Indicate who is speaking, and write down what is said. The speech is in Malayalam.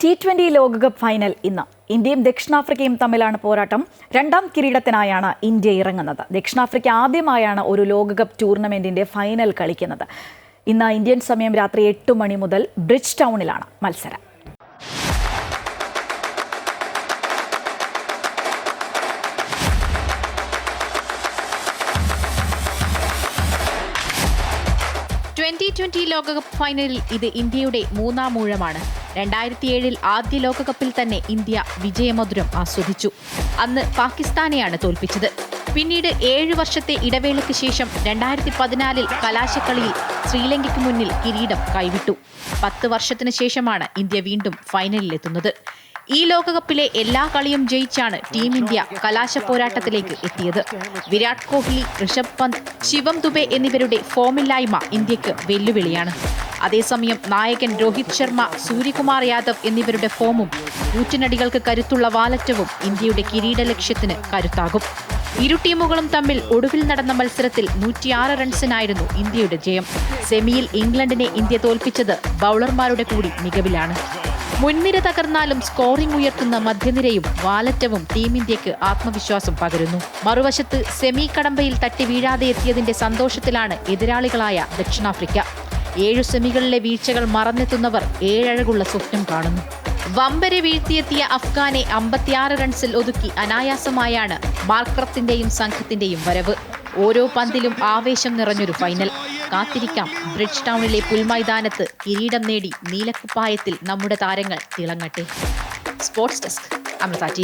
Speaker 1: ടി ട്വന്റി ലോകകപ്പ് ഫൈനൽ ഇന്ന്. ഇന്ത്യയും ദക്ഷിണാഫ്രിക്കയും തമ്മിലാണ് പോരാട്ടം. രണ്ടാം കിരീടത്തിനായാണ് ഇന്ത്യ ഇറങ്ങുന്നത്. ദക്ഷിണാഫ്രിക്ക ആദ്യമായാണ് ഒരു ലോകകപ്പ് ടൂർണമെന്റിന്റെ ഫൈനൽ കളിക്കുന്നത്. ഇന്ന് ഇന്ത്യൻ സമയം രാത്രി എട്ട് മണി മുതൽ ബ്രിഡ്ജ് ടൗണിലാണ് മത്സരം.
Speaker 2: ട്വന്റി ട്വന്റി ലോകകപ്പ് ഫൈനലിൽ ഇത് ഇന്ത്യയുടെ മൂന്നാം മൂഴമാണ് രണ്ടായിരത്തി ഏഴിൽ ആദ്യ ലോകകപ്പിൽ തന്നെ ഇന്ത്യ വിജയമധുരം ആസ്വദിച്ചു. അന്ന് പാകിസ്ഥാനെയാണ് തോൽപ്പിച്ചത്. പിന്നീട് ഏഴു വർഷത്തെ ഇടവേളയ്ക്ക് ശേഷം രണ്ടായിരത്തി പതിനാലിൽ കലാശക്കളിയിൽ ശ്രീലങ്കയ്ക്ക് മുന്നിൽ കിരീടം കൈവിട്ടു. പത്ത് വർഷത്തിന് ശേഷമാണ് ഇന്ത്യ വീണ്ടും ഫൈനലിലെത്തുന്നത്. ഈ ലോകകപ്പിലെ എല്ലാ കളിയും ജയിച്ചാണ് ടീം ഇന്ത്യ കലാശ പോരാട്ടത്തിലേക്ക് എത്തിയത്. വിരാട് കോഹ്ലി ഋഷഭ് പന്ത് ശിവം ദുബെ എന്നിവരുടെ ഫോമില്ലായ്മ ഇന്ത്യയ്ക്ക് വെല്ലുവിളിയാണ്. അതേസമയം നായകൻ രോഹിത് ശർമ്മ സൂര്യകുമാർ യാദവ് എന്നിവരുടെ ഫോമും കൂറ്റനടികൾക്ക് കരുത്തുള്ള വാലറ്റവും ഇന്ത്യയുടെ കിരീട ലക്ഷ്യത്തിന് കരുത്താകും. ഇരു ടീമുകളും തമ്മിൽ ഒടുവിൽ നടന്ന മത്സരത്തിൽ നൂറ്റിയാറ് റൺസിനായിരുന്നു ഇന്ത്യയുടെ ജയം. സെമിയിൽ ഇംഗ്ലണ്ടിനെ ഇന്ത്യ തോൽപ്പിച്ചത് ബൗളർമാരുടെ കൂടി മികവിലാണ്. മുൻനിര തകർന്നാലും സ്കോറിംഗ് ഉയർത്തുന്ന മധ്യനിരയും വാലറ്റവും ടീം ഇന്ത്യയ്ക്ക് ആത്മവിശ്വാസം പകരുന്നു. മറുവശത്ത് സെമി കടമ്പയിൽ തട്ടി വീഴാതെ എത്തിയതിന്റെ സന്തോഷത്തിലാണ് എതിരാളികളായ ദക്ഷിണാഫ്രിക്ക. ഏഴു സെമികളിലെ വീഴ്ചകൾ മറന്നെത്തുന്നവർ ഏഴഴകുള്ള സ്വപ്നം കാണുന്നു. വമ്പരെ വീഴ്ത്തിയെത്തിയ അഫ്ഗാനെ അമ്പത്തിയാറ് റൺസിൽ ഒതുക്കി അനായാസമായാണ് മാർക്രത്തിന്റെയും സംഘത്തിന്റെയും വരവ്. ഓരോ പന്തിലും ആവേശം നിറഞ്ഞൊരു ഫൈനൽ. കാത്തിരിക്കാം. ബ്രിഡ്ജ് ടൗണിലെ പുൽമൈതാനത്ത് കിരീടം നേടി നീലക്കുപ്പായത്തിൽ നമ്മുടെ താരങ്ങൾ തിളങ്ങട്ടെ. Sports desk Amrita T